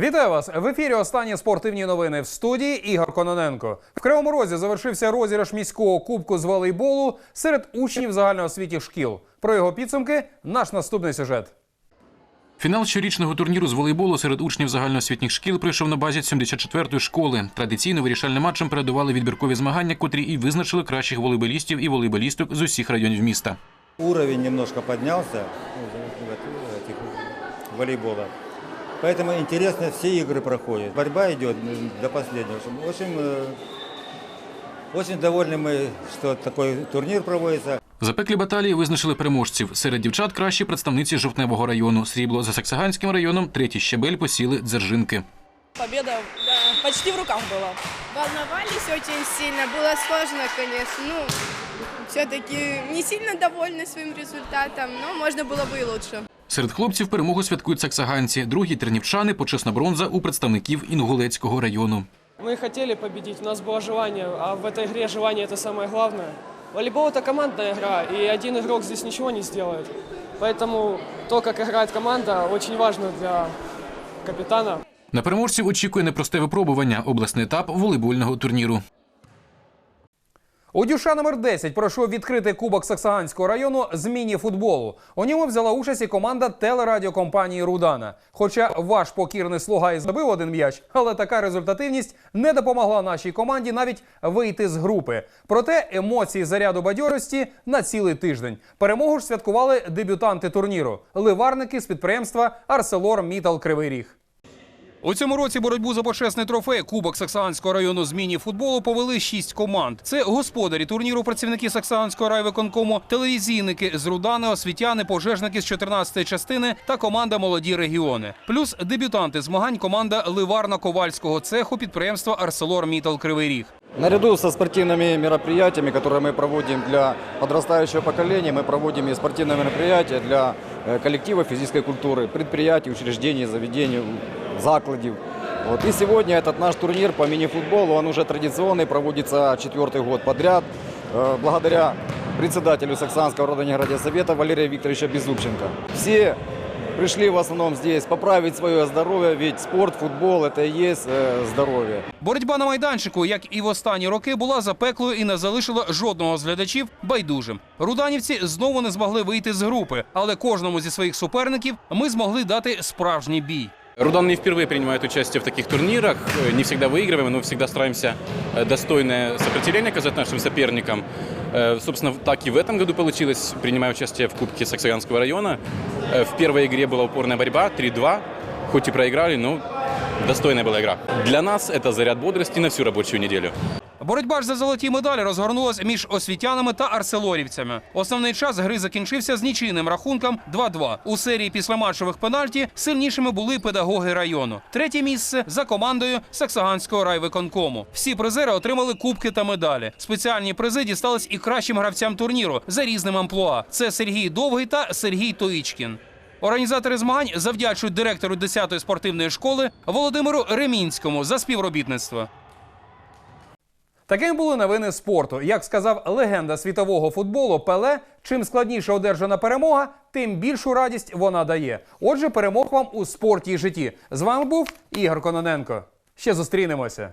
Вітаю вас в ефірі. Останні спортивні новини в студії Ігор Кононенко. В Кривому Розі завершився розіграш міського кубку з волейболу серед учнів загальноосвітніх шкіл. Про його підсумки наш наступний сюжет. Фінал щорічного турніру з волейболу серед учнів загальноосвітніх шкіл пройшов на базі 74-ї школи. Традиційно вирішальним матчем передували відбіркові змагання, котрі і визначили кращих волейболістів і волейболісток з усіх районів міста. Уровень немножко поднялся ну, волейбола. Поэтому интересно все игры проходят. Борьба идет м, до последнего. В общем, э, очень довольны мы, что такой турнир проводится. Запеклі баталії визначили переможців. Серед дівчат кращі представниці жовтневого району. Срібло за Саксаганським районом, третій щебель посіли дзержинки. Победа да, почти в руках была. Волновались очень сильно, было сложно, конечно. Ну, все-таки не сильно довольны своим результатом, но можно было бы и лучше. Серед хлопців перемогу святкують саксаганці. Другі тернівчани почесна бронза у представників Інгулецького району. Мы хотели победить, у нас было желание, а в этой игре желание это самое главное. Волейбол это командная игра, и один игрок здесь ничего не сделает. Поэтому то, как играет команда, очень важно для капитана. На переможців очікує непросте випробування обласний етап волейбольного турніру. У Дюша номер 10 пройшов відкритий кубок Саксаганського району з міні-футболу. У ньому взяла участь і команда телерадіокомпанії Рудана. Хоча ваш покірний слуга і забив один м'яч, але така результативність не допомогла нашій команді навіть вийти з групи. Проте емоції заряду бадьорості на цілий тиждень. Перемогу ж святкували дебютанти турніру ливарники з підприємства Арселор Мітал Кривий Ріг. У цьому році боротьбу за почесний трофей Кубок Саксаганського району з міні-футболу повели шість команд. Це господарі турніру, працівники Саксаганського райвиконкому, телевізійники з Рудани, освітяни, пожежники з 14-ї частини та команда Молоді регіони. Плюс дебютанти змагань команда ливарно-ковальського цеху підприємства Арселор Мітал Кривий Ріг. Наряду со спортивными мероприятиями, которые мы проводим для подрастающего поколения, мы проводим и спортивные мероприятия для э, коллектива физической культуры, предприятий, учреждений, заведений, закладів. Вот. И сегодня этот наш турнир по мини-футболу, он уже традиционный, проводится четвертый год подряд, э, благодаря председателю Саксанского родонеградия Валерия Викторовича Беззубченко. Все пришли в основном здесь поправить свое здоровье, ведь спорт, футбол – это и есть э, здоровье. Боротьба на майданчику, як і в останні роки, була запеклою і не залишила жодного з глядачів байдужим. Руданівці знову не змогли вийти з групи, але кожному зі своїх суперників ми змогли дати справжній бій. Рудан не впервые принимает участие в таких турнирах. Э, Не всегда выигрываем, но всегда стараемся э, достойное сопротивление оказать нашим соперникам. Э, Собственно, так и в этом году получилось, принимая участие в Кубке Саксаганского района. Э, В первой игре была упорная борьба, 3-2. Хоть и проиграли, но достойная была игра. Для нас это заряд бодрости на всю рабочую неделю. Боротьба ж за золоті медалі розгорнулась між освітянами та арселорівцями. Основний час гри закінчився з нічийним рахунком 2-2. У серії післяматчевих пенальті сильнішими були педагоги району. Третє місце за командою Саксаганського райвиконкому. Всі призери отримали кубки та медалі. Спеціальні призи дістались і кращим гравцям турніру за різним амплуа. Це Сергій Довгий та Сергій Тоїчкін. Організатори змагань завдячують директору 10-ї спортивної школи Володимиру Ремінському за співробітництво. Такими були новини спорту. Як сказав легенда світового футболу Пеле, чим складніше одержана перемога, тим більшу радість вона дає. Отже, перемог вам у спорті і житті. З вами був Ігор Кононенко. Ще зустрінемося.